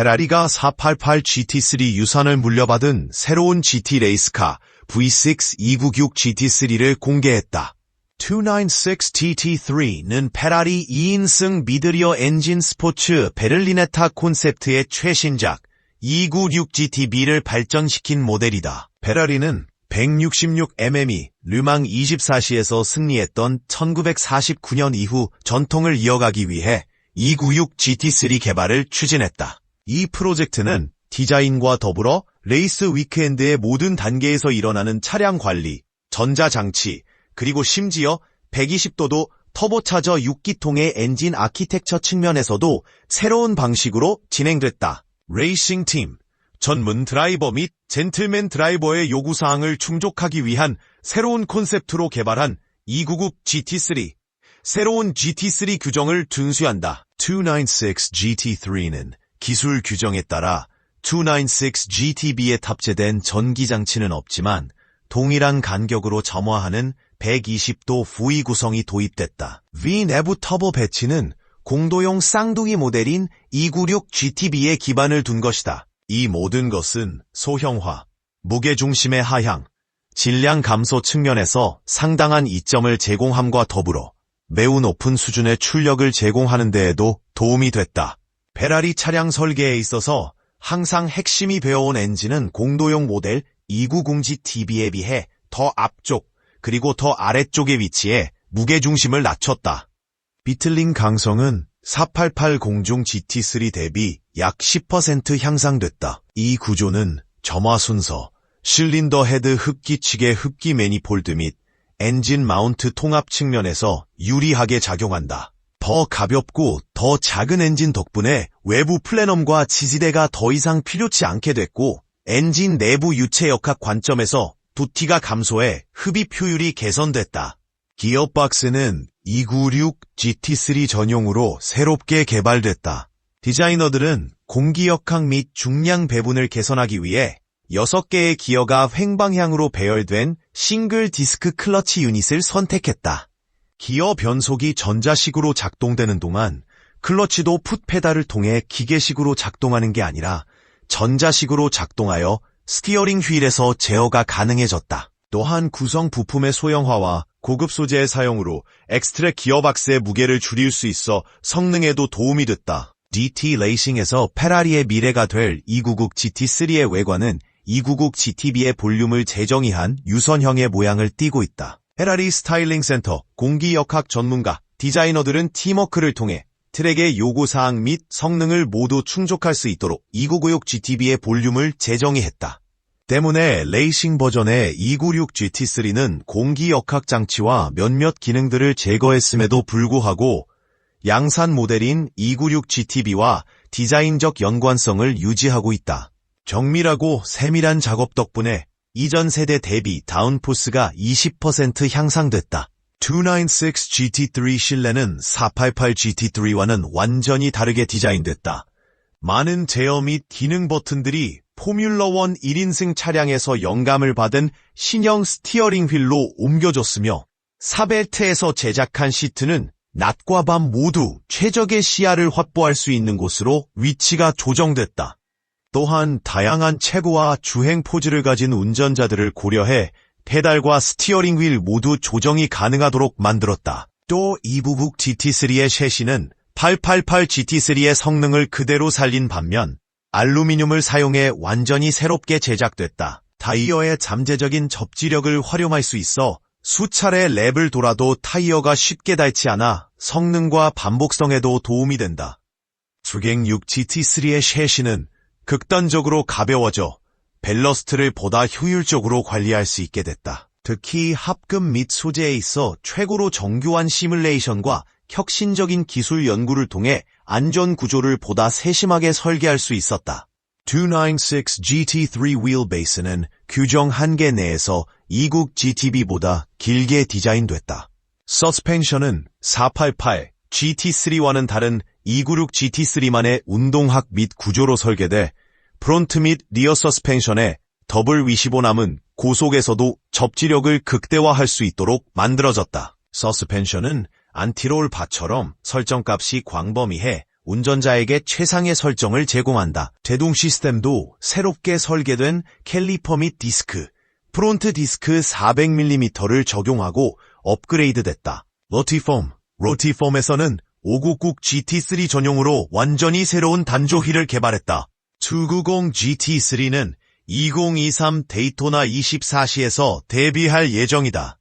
페라리가 488 GT3 유산을 물려받은 새로운 GT 레이스카 V6 296 GT3를 공개했다. 296TT3는 페라리 2인승 미드리어 엔진 스포츠 베를리네타 콘셉트의 최신작 296GTB를 발전시킨 모델이다. 페라리는 166mm이 르망 24시에서 승리했던 1949년 이후 전통을 이어가기 위해 296 GT3 개발을 추진했다. 이 프로젝트는 디자인과 더불어 레이스 위크엔드의 모든 단계에서 일어나는 차량 관리, 전자장치, 그리고 심지어 120도도 터보차저 6기통의 엔진 아키텍처 측면에서도 새로운 방식으로 진행됐다. 레이싱 팀, 전문 드라이버 및 젠틀맨 드라이버의 요구사항을 충족하기 위한 새로운 콘셉트로 개발한 299 GT3. 새로운 GT3 규정을 준수한다. 296 GT3는 기술 규정에 따라 296 GTB에 탑재된 전기장치는 없지만 동일한 간격으로 점화하는 120도 부위 구성이 도입됐다. V 내부 터보 배치는 공도용 쌍둥이 모델인 296 GTB에 기반을 둔 것이다. 이 모든 것은 소형화, 무게중심의 하향, 질량 감소 측면에서 상당한 이점을 제공함과 더불어 매우 높은 수준의 출력을 제공하는 데에도 도움이 됐다. 페라리 차량 설계에 있어서 항상 핵심이 되어온 엔진은 공도용 모델 290GTB에 비해 더 앞쪽 그리고 더 아래쪽에 위치해 무게중심을 낮췄다. 비틀링 강성은 488 공중 GT3 대비 약 10% 향상됐다. 이 구조는 점화 순서, 실린더 헤드 흡기 측의 흡기 매니폴드 및 엔진 마운트 통합 측면에서 유리하게 작용한다. 더 가볍고 더 작은 엔진 덕분에 외부 플래넘과 지지대가 더 이상 필요치 않게 됐고 엔진 내부 유체 역학 관점에서 부티가 감소해 흡입 효율이 개선됐다. 기어박스는 296 GT3 전용으로 새롭게 개발됐다. 디자이너들은 공기 역학 및 중량 배분을 개선하기 위해 6개의 기어가 횡방향으로 배열된 싱글 디스크 클러치 유닛을 선택했다. 기어 변속이 전자식으로 작동되는 동안 클러치도 풋 페달을 통해 기계식으로 작동하는 게 아니라 전자식으로 작동하여 스티어링 휠에서 제어가 가능해졌다. 또한 구성 부품의 소형화와 고급 소재의 사용으로 엑스트랙 기어박스의 무게를 줄일 수 있어 성능에도 도움이 됐다. DT 레이싱에서 페라리의 미래가 될 299 GT3의 외관은 299 GTB의 볼륨을 재정의한 유선형의 모양을 띠고 있다. 페라리 스타일링 센터 공기역학 전문가 디자이너들은 팀워크를 통해 트랙의 요구사항 및 성능을 모두 충족할 수 있도록 2996 GTB의 볼륨을 재정의했다. 때문에 레이싱 버전의 296 GT3는 공기 역학 장치와 몇몇 기능들을 제거했음에도 불구하고 양산 모델인 296 GTB와 디자인적 연관성을 유지하고 있다. 정밀하고 세밀한 작업 덕분에 이전 세대 대비 다운포스가 20% 향상됐다. 296 GT3 실내는 488 GT3와는 완전히 다르게 디자인됐다. 많은 제어 및 기능 버튼들이 포뮬러1 1인승 차량에서 영감을 받은 신형 스티어링 휠로 옮겨졌으며 사벨트에서 제작한 시트는 낮과 밤 모두 최적의 시야를 확보할 수 있는 곳으로 위치가 조정됐다. 또한 다양한 체구와 주행 포즈를 가진 운전자들을 고려해 페달과 스티어링 휠 모두 조정이 가능하도록 만들었다. 또 이부북 GT3의 셰시는 888 GT3의 성능을 그대로 살린 반면 알루미늄을 사용해 완전히 새롭게 제작됐다. 타이어의 잠재적인 접지력을 활용할 수 있어 수차례 랩을 돌아도 타이어가 쉽게 닳지 않아 성능과 반복성에도 도움이 된다. 주갱 6 GT3의 셰시는 극단적으로 가벼워져 밸러스트를 보다 효율적으로 관리할 수 있게 됐다. 특히 합금 및 소재에 있어 최고로 정교한 시뮬레이션과 혁신적인 기술 연구를 통해 안전 구조를 보다 세심하게 설계할 수 있었다. 296 GT3 휠베이스는 규정 한계 내에서 2국 GTB보다 길게 디자인됐다. 서스펜션은 488 GT3와는 다른 296 GT3만의 운동학 및 구조로 설계돼 프론트 및 리어 서스펜션에 더블 위시보 남은 고속에서도 접지력을 극대화할 수 있도록 만들어졌다. 서스펜션은 안티롤 바처럼 설정값이 광범위해 운전자에게 최상의 설정을 제공한다. 제동 시스템도 새롭게 설계된 캘리퍼 및 디스크, 프론트 디스크 400mm를 적용하고 업그레이드됐다. 로티폼, 로티폼에서는 599 GT3 전용으로 완전히 새로운 단조희를 개발했다. 290 GT3는 2023 데이토나 24시에서 데뷔할 예정이다.